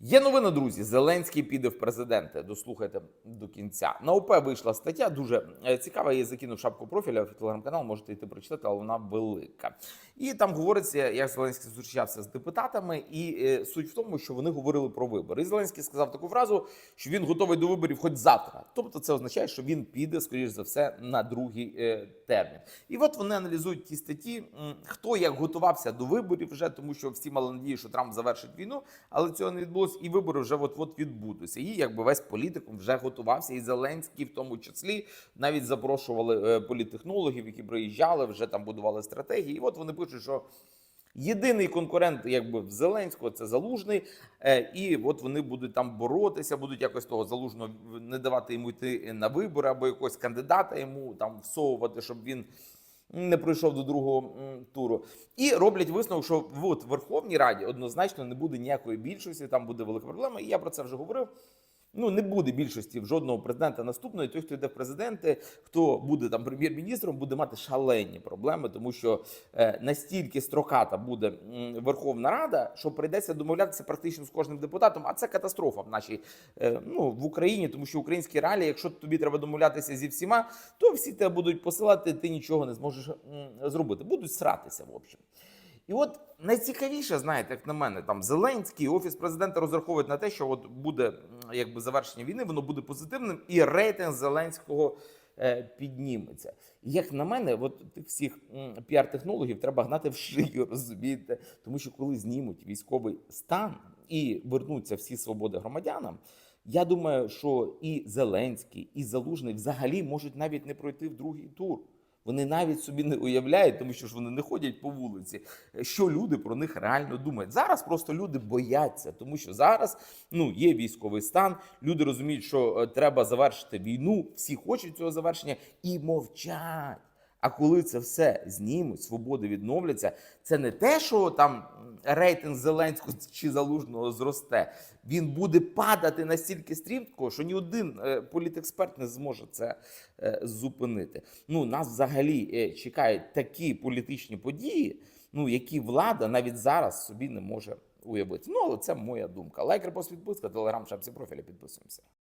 Є новина, друзі. Зеленський піде в президенти. Дослухайте до кінця. На ОП вийшла стаття дуже е, цікава. Я закинув шапку профіля в телеграм-канал. Можете йти прочитати, але вона велика. І там говориться, як Зеленський зустрічався з депутатами, і е, суть в тому, що вони говорили про вибори. І Зеленський сказав таку фразу, що він готовий до виборів хоч завтра. Тобто, це означає, що він піде, скоріш за все, на другий е, термін. І от вони аналізують ті статті, хто як готувався до виборів вже, тому що всі мали надію, що Трамп завершить війну, але цього не відбулося, і вибори вже от-от відбудуться. І якби весь політикум вже готувався, і Зеленський, в тому числі, навіть запрошували е, політтехнологів, які приїжджали, вже там будували стратегії. І от вони пишуть, що. Єдиний конкурент, якби в Зеленського, це залужний, е, і от вони будуть там боротися, будуть якось того залужного не давати йому йти на вибори або якогось кандидата йому там всовувати, щоб він не пройшов до другого туру. І роблять висновок, що в Верховній Раді однозначно не буде ніякої більшості, там буде велика проблема. І я про це вже говорив. Ну, не буде більшості в жодного президента наступного. І той, хто йде в президенти, хто буде там прем'єр-міністром, буде мати шалені проблеми, тому що е, настільки строката буде Верховна Рада, що прийдеться домовлятися практично з кожним депутатом. А це катастрофа в нашій е, ну в Україні, тому що українські реалії, якщо тобі треба домовлятися зі всіма, то всі тебе будуть посилати, ти нічого не зможеш зробити. Будуть сратися в общем. І от найцікавіше, знаєте, як на мене, там Зеленський, офіс президента розраховують на те, що от буде якби завершення війни, воно буде позитивним, і рейтинг Зеленського е, підніметься. Як на мене, от тих всіх піар-технологів треба гнати в шию, розумієте? Тому що коли знімуть військовий стан і вернуться всі свободи громадянам. Я думаю, що і Зеленський, і Залужний взагалі можуть навіть не пройти в другий тур. Вони навіть собі не уявляють, тому що ж вони не ходять по вулиці, що люди про них реально думають. Зараз просто люди бояться, тому що зараз ну є військовий стан. Люди розуміють, що е, треба завершити війну. Всі хочуть цього завершення і мовчать. А коли це все знімуть, свободи відновляться, це не те, що там рейтинг Зеленського чи залужного зросте. Він буде падати настільки стрімко, що ні один е, політексперт не зможе це е, зупинити. Ну нас взагалі е, чекають такі політичні події, ну які влада навіть зараз собі не може уявити. Ну але це моя думка. Лайк, репост, підписка, телеграм, шапці профіля. Підписуємося.